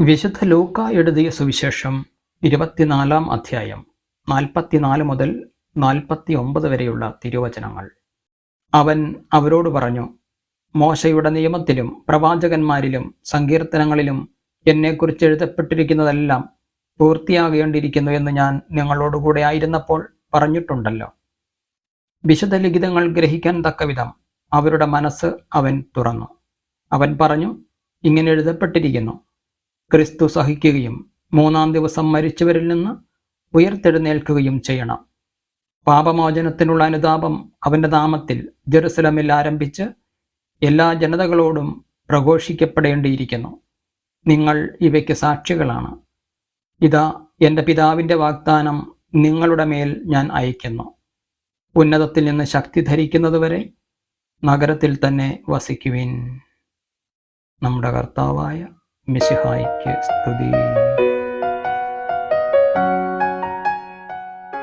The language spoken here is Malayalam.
വിശുദ്ധ ലൂക്ക എഴുതിയ സുവിശേഷം ഇരുപത്തിനാലാം അധ്യായം നാൽപ്പത്തിനാല് മുതൽ നാൽപ്പത്തി ഒമ്പത് വരെയുള്ള തിരുവചനങ്ങൾ. അവൻ അവരോട് പറഞ്ഞു മോശയുടെ നിയമത്തിലും പ്രവാചകന്മാരിലും സങ്കീർത്തനങ്ങളിലും എന്നെക്കുറിച്ച് എഴുതപ്പെട്ടിരിക്കുന്നതെല്ലാം പൂർത്തിയാകേണ്ടിയിരിക്കുന്നു എന്ന് ഞാൻ നിങ്ങളോടുകൂടെ ആയിരുന്നപ്പോൾ പറഞ്ഞിട്ടുണ്ടല്ലോ. വിശുദ്ധ ലിഖിതങ്ങൾ ഗ്രഹിക്കാൻ തക്കവിധം അവരുടെ മനസ്സ് അവൻ തുറന്നു. അവൻ പറഞ്ഞു ഇങ്ങനെ എഴുതപ്പെട്ടിരിക്കുന്നു. ക്രിസ്തു സഹിക്കുകയും മൂന്നാം ദിവസം മരിച്ചവരിൽ നിന്ന് ഉയർത്തെഴുന്നേൽക്കുകയും ചെയ്യണം. പാപമോചനത്തിനുള്ള അനുതാപം അവന്റെ നാമത്തിൽ ജെറുസലമിൽ ആരംഭിച്ച് എല്ലാ ജനതകളോടും പ്രഘോഷിക്കപ്പെടേണ്ടിയിരിക്കുന്നു. നിങ്ങൾ ഇവയ്ക്ക് സാക്ഷികളാണ്. ഇതാ എന്റെ പിതാവിന്റെ വാഗ്ദാനം നിങ്ങളുടെ മേൽ ഞാൻ അയക്കുന്നു ഉന്നതത്തിൽ നിന്ന് ശക്തി ധരിക്കുന്നതുവരെ നഗരത്തിൽ തന്നെ വസിക്കുവിൻ. നമ്മുടെ കർത്താവായ മിശിഹായിക്ക് സ്തുതി